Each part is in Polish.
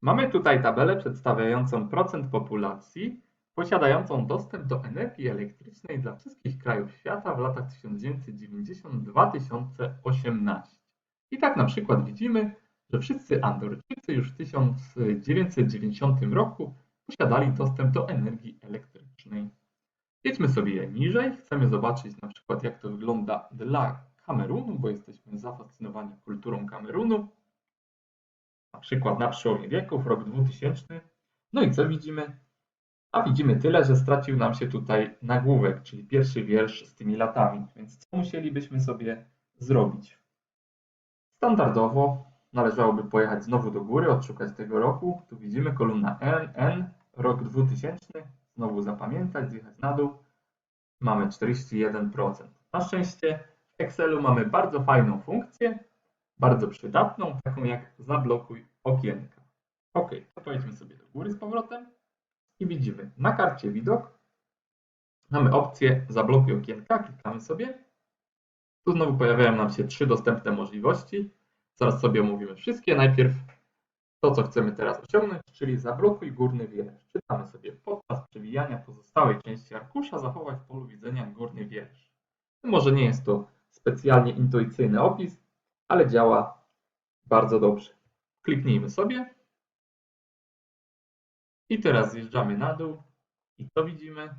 Mamy tutaj tabelę przedstawiającą procent populacji posiadającą dostęp do energii elektrycznej dla wszystkich krajów świata w latach 1990-2018. I tak na przykład widzimy, że wszyscy Andorczycy już w 1990 roku posiadali dostęp do energii elektrycznej. Jedźmy sobie niżej, chcemy zobaczyć na przykład jak to wygląda dla Kamerunu, bo jesteśmy zafascynowani kulturą Kamerunu. Na przykład na przełomie wieków, rok 2000. No i co widzimy? A widzimy tyle, że stracił nam się tutaj nagłówek, czyli pierwszy wiersz z tymi latami. Więc co musielibyśmy sobie zrobić? Standardowo należałoby pojechać znowu do góry, odszukać tego roku. Tu widzimy kolumna N, N, rok 2000. Znowu zapamiętać, zjechać na dół. Mamy 41%. Na szczęście w Excelu mamy bardzo fajną funkcję, bardzo przydatną, taką jak zablokuj okienka. Ok, to pojedźmy sobie do góry z powrotem i widzimy na karcie widok mamy opcję zablokuj okienka, klikamy sobie. Tu znowu pojawiają nam się trzy dostępne możliwości. Zaraz sobie omówimy wszystkie. Najpierw to, co chcemy teraz osiągnąć, czyli zablokuj górny wiersz. Czytamy sobie podczas przewijania pozostałej części arkusza zachować w polu widzenia górny wiersz. Może nie jest to specjalnie intuicyjny opis, ale działa bardzo dobrze. Kliknijmy sobie. I teraz zjeżdżamy na dół i co widzimy?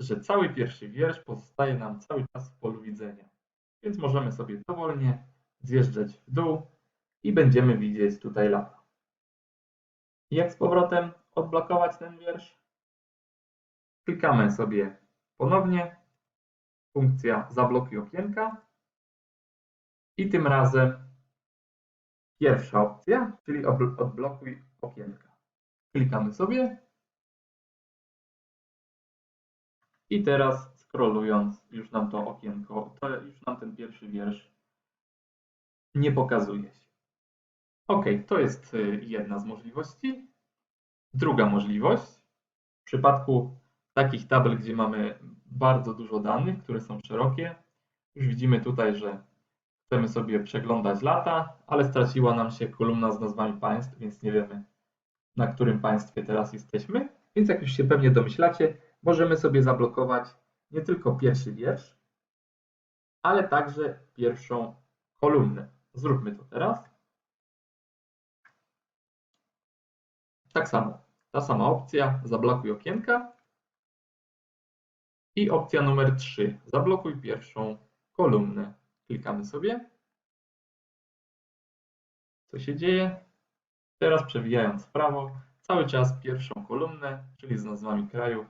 Że cały pierwszy wiersz pozostaje nam cały czas w polu widzenia. Więc możemy sobie dowolnie zjeżdżać w dół i będziemy widzieć tutaj lata. Jak z powrotem odblokować ten wiersz? Klikamy sobie ponownie. Funkcja zablokuj okienka. I tym razem pierwsza opcja, czyli odblokuj okienka. Klikamy sobie. I teraz scrollując już nam to okienko, to już nam ten pierwszy wiersz nie pokazuje się. Ok, to jest y, jedna z możliwości. Druga możliwość, w przypadku takich tabel, gdzie mamy bardzo dużo danych, które są szerokie, już widzimy tutaj, że chcemy sobie przeglądać lata, ale straciła nam się kolumna z nazwami państw, więc nie wiemy, na którym państwie teraz jesteśmy. Więc jak już się pewnie domyślacie, możemy sobie zablokować nie tylko pierwszy wiersz, ale także pierwszą kolumnę. Zróbmy to teraz. Tak samo, ta sama opcja, zablokuj okienka. I opcja numer 3, zablokuj pierwszą kolumnę. Klikamy sobie. Co się dzieje? Teraz przewijając w prawo, cały czas pierwszą kolumnę, czyli z nazwami krajów,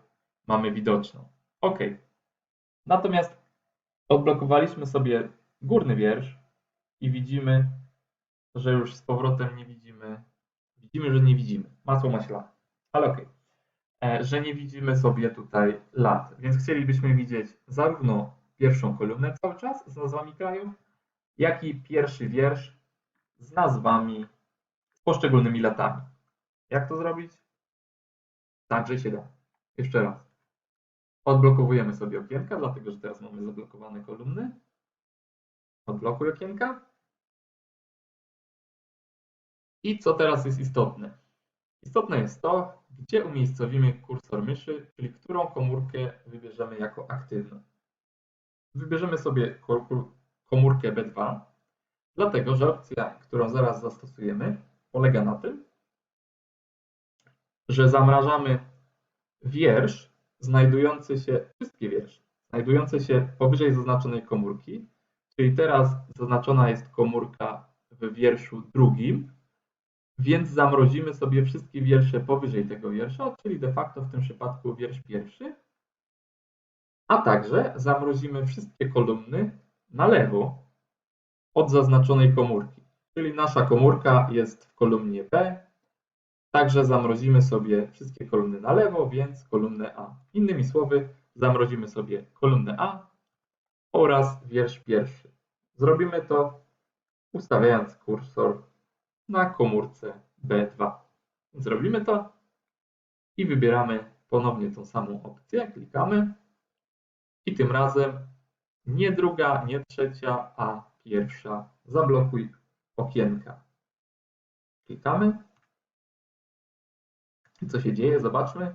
mamy widoczną. OK. Natomiast odblokowaliśmy sobie górny wiersz i widzimy, że już z powrotem nie widzimy, widzimy, że nie widzimy. Masło maślane. Ale OK. E, że nie widzimy sobie tutaj lat. Więc chcielibyśmy widzieć zarówno pierwszą kolumnę cały czas z nazwami krajów, jak i pierwszy wiersz z nazwami, z poszczególnymi latami. Jak to zrobić? Także się da. Jeszcze raz. Odblokowujemy sobie okienka, dlatego że teraz mamy zablokowane kolumny. Odblokuj okienka. I co teraz jest istotne? Istotne jest to, gdzie umiejscowimy kursor myszy, czyli którą komórkę wybierzemy jako aktywną. Wybierzemy sobie komórkę B2, dlatego że opcja, którą zaraz zastosujemy, polega na tym, że zamrażamy wiersz znajdujący się, wszystkie wiersze, znajdujące się powyżej zaznaczonej komórki, czyli teraz zaznaczona jest komórka w wierszu drugim, więc zamrozimy sobie wszystkie wiersze powyżej tego wiersza, czyli de facto w tym przypadku wiersz pierwszy, a także zamrozimy wszystkie kolumny na lewo od zaznaczonej komórki. Czyli nasza komórka jest w kolumnie B, także zamrozimy sobie wszystkie kolumny na lewo, więc kolumnę A. Innymi słowy, zamrozimy sobie kolumnę A oraz wiersz pierwszy. Zrobimy to ustawiając kursor na komórce B2. Zrobimy to i wybieramy ponownie tą samą opcję, klikamy i tym razem nie druga, nie trzecia, a pierwsza. Zablokuj okienka. Klikamy. I co się dzieje? Zobaczmy.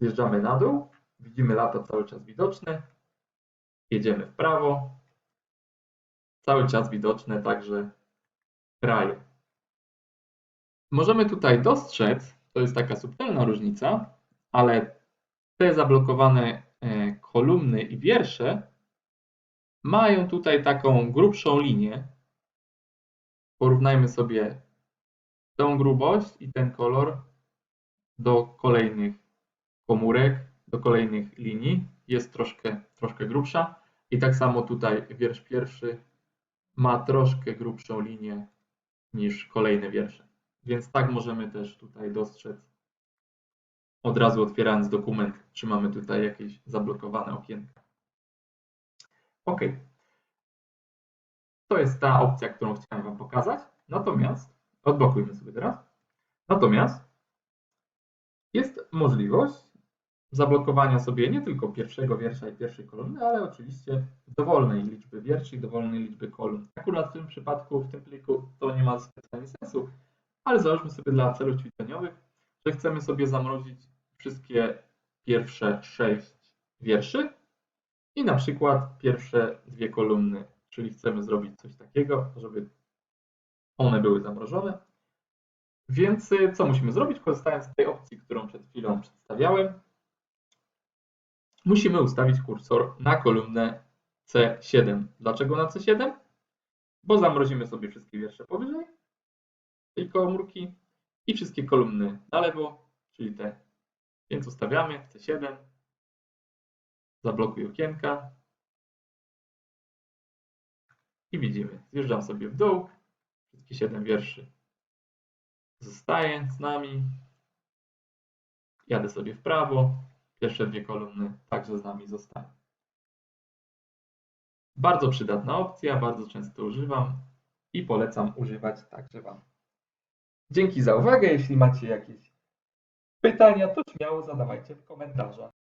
Zjeżdżamy na dół. Widzimy lato cały czas widoczne. Jedziemy w prawo. Cały czas widoczne także kraje. Możemy tutaj dostrzec, to jest taka subtelna różnica, ale te zablokowane kolumny i wiersze mają tutaj taką grubszą linię. Porównajmy sobie tą grubość i ten kolor do kolejnych komórek, do kolejnych linii. Jest troszkę, troszkę grubsza. I tak samo tutaj wiersz pierwszy ma troszkę grubszą linię niż kolejne wiersze. Więc tak możemy też tutaj dostrzec, od razu otwierając dokument, czy mamy tutaj jakieś zablokowane okienka. OK. To jest ta opcja, którą chciałem Wam pokazać. Natomiast, odblokujmy sobie teraz. Natomiast jest możliwość zablokowania sobie nie tylko pierwszego wiersza i pierwszej kolumny, ale oczywiście dowolnej liczby wierszy i dowolnej liczby kolumn. Akurat w tym przypadku, w tym pliku to nie ma specjalnie sensu, ale załóżmy sobie dla celów ćwiczeniowych, że chcemy sobie zamrozić wszystkie pierwsze sześć wierszy i na przykład pierwsze dwie kolumny, czyli chcemy zrobić coś takiego, żeby one były zamrożone. Więc y, co musimy zrobić, korzystając z tej opcji, którą przed chwilą przedstawiałem? Musimy ustawić kursor na kolumnę C7. Dlaczego na C7? Bo zamrozimy sobie wszystkie wiersze powyżej tej komórki i wszystkie kolumny na lewo, czyli te. Więc ustawiamy C7, zablokuj okienka i widzimy, zjeżdżam sobie w dół, wszystkie 7 wierszy zostaje z nami, jadę sobie w prawo, pierwsze dwie kolumny także z nami zostaną. Bardzo przydatna opcja, bardzo często używam i polecam używać także Wam. Dzięki za uwagę. Jeśli macie jakieś pytania, to śmiało zadawajcie w komentarzach.